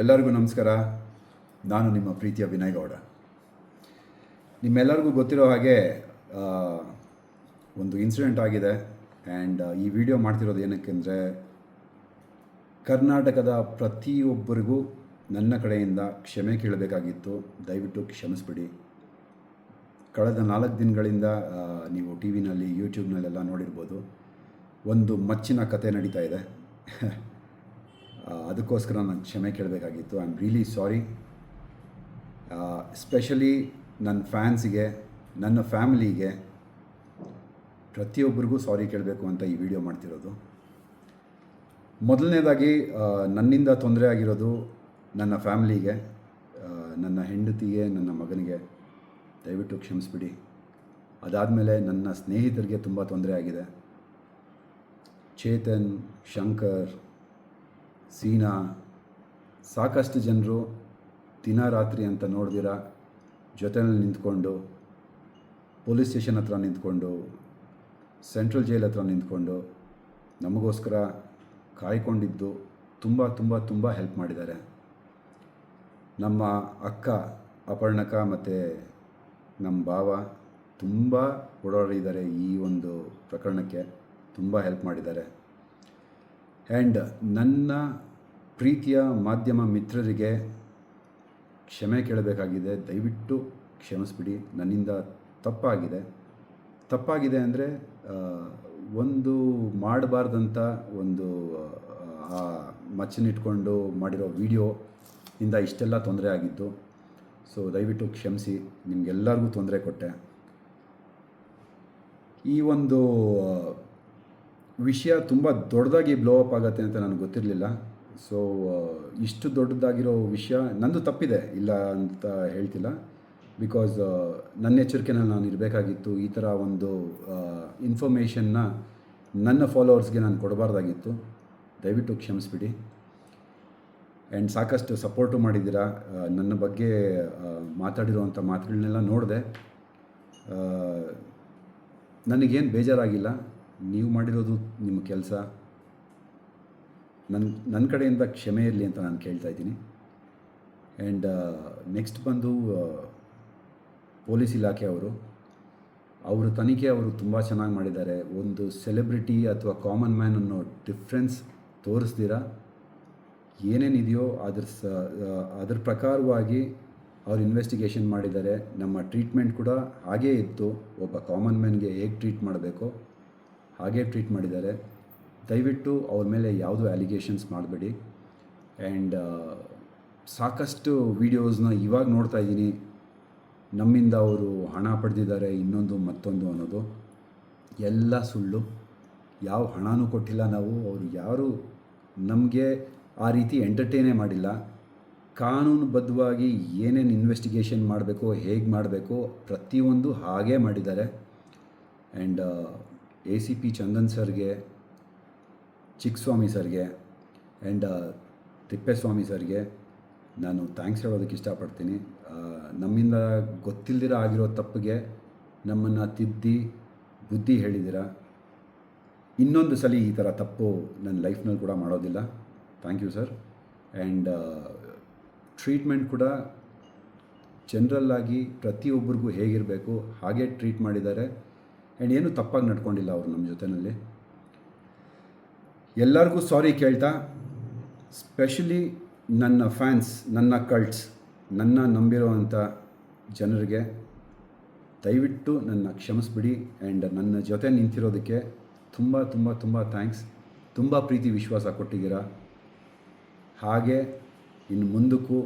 ಎಲ್ಲರಿಗೂ ನಮಸ್ಕಾರ. ನಾನು ನಿಮ್ಮ ಪ್ರೀತಿಯ ವಿನಯ್ ಗೌಡ. ನಿಮ್ಮೆಲ್ಲರಿಗೂ ಗೊತ್ತಿರೋ ಹಾಗೆ ಒಂದು ಇನ್ಸಿಡೆಂಟ್ ಆಗಿದೆ. ಆ್ಯಂಡ್ ಈ ವಿಡಿಯೋ ಮಾಡ್ತಿರೋದು ಏನಕ್ಕೆ ಅಂದರೆ, ಕರ್ನಾಟಕದ ಪ್ರತಿಯೊಬ್ಬರಿಗೂ ನನ್ನ ಕಡೆಯಿಂದ ಕ್ಷಮೆ ಕೇಳಬೇಕಾಗಿತ್ತು. ದಯವಿಟ್ಟು ಕ್ಷಮಿಸ್ಬಿಡಿ. ಕಳೆದ ನಾಲ್ಕು ದಿನಗಳಿಂದ ನೀವು ಟಿ ವಿನಲ್ಲಿ ಯೂಟ್ಯೂಬ್ನಲ್ಲೆಲ್ಲ ನೋಡಿರ್ಬೋದು. ಒಂದು ಮಚ್ಚಿನ ಕತೆ ನಡೀತಾ ಇದೆ. ಅದಕ್ಕೋಸ್ಕರ ನಾನು ಕ್ಷಮೆ ಕೇಳಬೇಕಾಗಿತ್ತು. I am really sorry especially ನನ್ನ ಫ್ಯಾನ್ಸಿಗೆ ನನ್ನ ಫ್ಯಾಮಿಲಿಗೆ ಪ್ರತಿಯೊಬ್ಬರಿಗೂ ಸಾರಿ ಕೇಳಬೇಕು ಅಂತ ಈ ವಿಡಿಯೋ ಮಾಡ್ತಿರೋದು. ಮೊದಲನೇದಾಗಿ ನನ್ನಿಂದ ತೊಂದರೆ ಆಗಿರೋದು ನನ್ನ ಫ್ಯಾಮಿಲಿಗೆ ನನ್ನ ಹೆಂಡತಿಗೆ, ನನ್ನ ಮಗನಿಗೆ. ದಯವಿಟ್ಟು ಕ್ಷಮಿಸ್ಬಿಡಿ. ಅದಾದಮೇಲೆ ನನ್ನ ಸ್ನೇಹಿತರಿಗೆ ತುಂಬ ತೊಂದರೆ ಆಗಿದೆ. ಚೇತನ್, ಶಂಕರ್ ಸೀನಾ, ಸಾಕಷ್ಟು ಜನರು ದಿನ ರಾತ್ರಿ ಅಂತ ನೋಡಿದಿರ ಜೊತೆಯಲ್ಲಿ ನಿಂತ್ಕೊಂಡು, ಪೊಲೀಸ್ ಸ್ಟೇಷನ್ ಹತ್ರ ನಿಂತ್ಕೊಂಡು, ಸೆಂಟ್ರಲ್ ಜೈಲ್ ಹತ್ರ ನಿಂತ್ಕೊಂಡು, ನಮಗೋಸ್ಕರ ಕಾಯ್ಕೊಂಡಿದ್ದು ತುಂಬ ತುಂಬ ತುಂಬ ಹೆಲ್ಪ್ ಮಾಡಿದ್ದಾರೆ. ನಮ್ಮ ಅಕ್ಕ, ಅಪರ್ಣಕ ಮತ್ತು ನಮ್ಮ ಭಾವ ತುಂಬ ಓಡಾಡಿದ್ದಾರೆ ಈ ಒಂದು ಪ್ರಕರಣಕ್ಕೆ, ತುಂಬ ಹೆಲ್ಪ್ ಮಾಡಿದ್ದಾರೆ. ಆ್ಯಂಡ್ ನನ್ನ ಪ್ರೀತಿಯ ಮಾಧ್ಯಮ ಮಿತ್ರರಿಗೆ ಕ್ಷಮೆ ಕೇಳಬೇಕಾಗಿದೆ. ದಯವಿಟ್ಟು ಕ್ಷಮಿಸ್ಬಿಡಿ. ನನ್ನಿಂದ ತಪ್ಪಾಗಿದೆ. ತಪ್ಪಾಗಿದೆ ಅಂದರೆ ಒಂದು ಮಾಡಬಾರ್ದಂಥ ಒಂದು, ಆ ಮಚ್ಚನಿಟ್ಕೊಂಡು ಮಾಡಿರೋ ವಿಡಿಯೋ ಇಂದ ಇಷ್ಟೆಲ್ಲ ತೊಂದರೆ ಆಗಿತ್ತು ಸೊ ದಯವಿಟ್ಟು ಕ್ಷಮಿಸಿ. ನಿಮಗೆಲ್ಲರಿಗೂ ತೊಂದರೆ ಕೊಟ್ಟೆ. ಈ ಒಂದು ವಿಷಯ ತುಂಬ ದೊಡ್ಡದಾಗಿ ಬ್ಲೋ ಅಪ್ ಆಗುತ್ತೆ ಅಂತ ನನಗೆ ಗೊತ್ತಿರಲಿಲ್ಲ. ಸೊ ಇಷ್ಟು ದೊಡ್ಡದಾಗಿರೋ ವಿಷಯ ನಂದು ತಪ್ಪಿದೆ, ಇಲ್ಲ ಅಂತ ಹೇಳ್ತಿಲ್ಲ. ಬಿಕಾಸ್ ನನ್ನ ಎಚ್ಚರಿಕೆನಲ್ಲಿ ನಾನು ಇರಬೇಕಾಗಿತ್ತು. ಈ ಥರ ಒಂದು ಇನ್ಫಾರ್ಮೇಷನ್ನ ನನ್ನ ಫಾಲೋವರ್ಸ್ಗೆ ನಾನು ಕೊಡಬಾರ್ದಾಗಿತ್ತು. ದಯವಿಟ್ಟು ಕ್ಷಮಿಸ್ಬಿಡಿ. ಆ್ಯಂಡ್ ಸಾಕಷ್ಟು ಸಪೋರ್ಟು ಮಾಡಿದ್ದೀರಾ? ನನ್ನ ಬಗ್ಗೆ ಮಾತಾಡಿರುವಂಥ ಮಾತುಗಳನ್ನೆಲ್ಲ ನೋಡಿದೆ. ನನಗೇನು ಬೇಜಾರಾಗಿಲ್ಲ. ನೀವು ಮಾಡಿರೋದು ನಿಮ್ಮ ಕೆಲಸ. ನನ್ನ ನನ್ನ ಕಡೆಯಿಂದ ಕ್ಷಮೆ ಇರಲಿ ಅಂತ ನಾನು ಕೇಳ್ತಾ ಇದ್ದೀನಿ. ಆ್ಯಂಡ್ ನೆಕ್ಸ್ಟ್ ಬಂದು ಪೊಲೀಸ್ ಇಲಾಖೆ ಅವರು ಅವರು ತನಿಖೆ ಅವರು ತುಂಬ ಚೆನ್ನಾಗಿ ಮಾಡಿದ್ದಾರೆ. ಒಂದು ಸೆಲೆಬ್ರಿಟಿ ಅಥವಾ ಕಾಮನ್ ಮ್ಯಾನ್ ಅನ್ನೋ ಡಿಫ್ರೆನ್ಸ್ ತೋರಿಸ್ದಿರಾ? ಏನೇನಿದೆಯೋ ಅದ್ರ ಸ ಅದ್ರ ಪ್ರಕಾರವಾಗಿ ಅವ್ರು ಇನ್ವೆಸ್ಟಿಗೇಷನ್ ಮಾಡಿದ್ದಾರೆ. ನಮ್ಮ ಟ್ರೀಟ್ಮೆಂಟ್ ಕೂಡ ಹಾಗೇ ಇತ್ತು. ಒಬ್ಬ ಕಾಮನ್ ಮ್ಯಾನ್ಗೆ ಹೇಗೆ ಟ್ರೀಟ್ ಮಾಡಬೇಕೋ ಹಾಗೇ ಟ್ರೀಟ್ ಮಾಡಿದ್ದಾರೆ. ದಯವಿಟ್ಟು ಅವ್ರ ಮೇಲೆ ಯಾವುದೂ ಅಲಿಗೇಷನ್ಸ್ ಮಾಡಬೇಡಿ. ಆ್ಯಂಡ್ ಸಾಕಷ್ಟು ವೀಡಿಯೋಸ್ನ ಇವಾಗ ನೋಡ್ತಾ ಇದ್ದೀನಿ. ನಮ್ಮಿಂದ ಅವರು ಹಣ ಪಡೆದಿದ್ದಾರೆ, ಇನ್ನೊಂದು ಮತ್ತೊಂದು ಅನ್ನೋದು. ಎಲ್ಲ ಸುಳ್ಳು. ಯಾವ ಹಣನೂ ಕೊಟ್ಟಿಲ್ಲ ನಾವು. ಅವರು ಯಾರು ನಮಗೆ ಆ ರೀತಿ ಎಂಟರ್ಟೈನೇ ಮಾಡಿಲ್ಲ. ಕಾನೂನುಬದ್ಧವಾಗಿ ಏನೇನು ಇನ್ವೆಸ್ಟಿಗೇಷನ್ ಮಾಡಬೇಕು, ಹೇಗೆ ಮಾಡಬೇಕು ಪ್ರತಿಯೊಂದು ಹಾಗೇ ಮಾಡಿದ್ದಾರೆ. And A C P Chandan ಸರ್ಗೆ, ಚಿಕ್ಕಸ್ವಾಮಿ ಸರ್ಗೆ ಆ್ಯಂಡ್ ತಿಪ್ಪೇಸ್ವಾಮಿ ಸರ್ಗೆ ನಾನು ಥ್ಯಾಂಕ್ಸ್ ಹೇಳೋದಕ್ಕೆ ಇಷ್ಟಪಡ್ತೀನಿ. ನಮ್ಮಿಂದ ಗೊತ್ತಿಲ್ಲದಿರೋ ಆಗಿರೋ ತಪ್ಪಿಗೆ ನಮ್ಮನ್ನು ತಿದ್ದಿ ಬುದ್ಧಿ ಹೇಳಿದಿರ ಇನ್ನೊಂದು ಸಲ ಈ ಥರ ತಪ್ಪು ನನ್ನ ಲೈಫ್ನಲ್ಲಿ ಕೂಡ ಮಾಡೋದಿಲ್ಲ. Thank you sir and treatment ಕೂಡ ಜನರಲ್ಲಾಗಿ ಪ್ರತಿಯೊಬ್ಬರಿಗೂ ಹೇಗಿರಬೇಕು, ಹಾಗೆ ಟ್ರೀಟ್ ಮಾಡಿದ್ದಾರೆ. ಆ್ಯಂಡ್ ಏನೂ ತಪ್ಪಾಗಿ ನಡ್ಕೊಂಡಿಲ್ಲ ಅವರು ನಮ್ಮ ಜೊತೆಯಲ್ಲಿ ಎಲ್ಲರಿಗೂ ಸಾರಿ ಕೇಳ್ತಾ ಸ್ಪೆಷಲಿ ನನ್ನ ಫ್ಯಾನ್ಸ್ ನನ್ನ ಕಲ್ಟ್ಸ್ ನನ್ನ ನಂಬಿರುವಂಥ ಜನರಿಗೆ ದಯವಿಟ್ಟು ನನ್ನ ಕ್ಷಮಿಸ್ಬಿಡಿ ಆ್ಯಂಡ್ ನನ್ನ ಜೊತೆ ನಿಂತಿರೋದಕ್ಕೆ ತುಂಬ ತುಂಬ ತುಂಬ ಥ್ಯಾಂಕ್ಸ್ ತುಂಬ ಪ್ರೀತಿ, ವಿಶ್ವಾಸ ಕೊಟ್ಟಿದ್ದೀರಾ? ಹಾಗೆ ಇನ್ನು ಮುಂದಕ್ಕೂ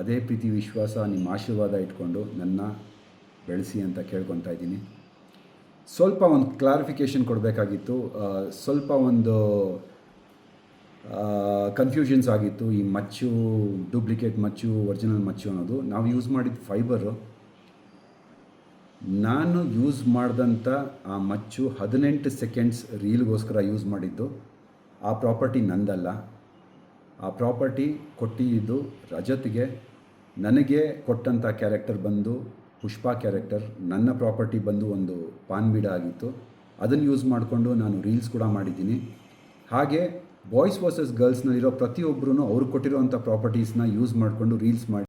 ಅದೇ ಪ್ರೀತಿ, ವಿಶ್ವಾಸ, ನಿಮ್ಮ ಆಶೀರ್ವಾದ ಇಟ್ಕೊಂಡು ನನ್ನ ಬೆಳೆಸಿ ಅಂತ ಕೇಳ್ಕೊತಾ ಇದ್ದೀನಿ. ಸ್ವಲ್ಪ ಒಂದು ಕ್ಲಾರಿಫಿಕೇಷನ್ ಕೊಡಬೇಕಾಗಿತ್ತು. ಸ್ವಲ್ಪ ಒಂದು ಕನ್ಫ್ಯೂಷನ್ಸ್ ಆಗಿತ್ತು. ಈ ಮಚ್ಚು ಡೂಪ್ಲಿಕೇಟ್ ಮಚ್ಚು ಒರಿಜಿನಲ್ ಮಚ್ಚು ಅನ್ನೋದು. ನಾವು ಯೂಸ್ ಮಾಡಿದ ಫೈಬರು ನಾನು ಯೂಸ್ ಮಾಡಿದಂಥ ಆ ಮಚ್ಚು ಹದಿನೆಂಟು ಸೆಕೆಂಡ್ಸ್ ರೀಲ್ಗೋಸ್ಕರ ಯೂಸ್ ಮಾಡಿದ್ದು. ಆ ಪ್ರಾಪರ್ಟಿ ನಂದಲ್ಲ. ಆ ಪ್ರಾಪರ್ಟಿ ಕೊಟ್ಟಿದ್ದು ರಜತ್ಗೆ ನನಗೆ ಕೊಟ್ಟಂಥ ಕ್ಯಾರೆಕ್ಟರ್ ಬಂದು ಪುಷ್ಪ ಕ್ಯಾರೆಕ್ಟರ್ ನನ್ನ ಪ್ರಾಪರ್ಟಿ ಬಂದು ಒಂದು ಪಾನ್ ಬೀಡ ಆಗಿತ್ತು. ಅದನ್ನು ಯೂಸ್ ಮಾಡಿಕೊಂಡು ನಾನು ರೀಲ್ಸ್ ಕೂಡ ಮಾಡಿದ್ದೀನಿ. ಹಾಗೆ ಬಾಯ್ಸ್ ವರ್ಸಸ್ ಗರ್ಲ್ಸ್ನಲ್ಲಿರೋ ಪ್ರತಿಯೊಬ್ಬರೂ ಅವ್ರಿಗೆ ಕೊಟ್ಟಿರೋವಂಥ ಪ್ರಾಪರ್ಟೀಸ್ನ ಯೂಸ್ ಮಾಡಿಕೊಂಡು ರೀಲ್ಸ್ ಮಾಡಿ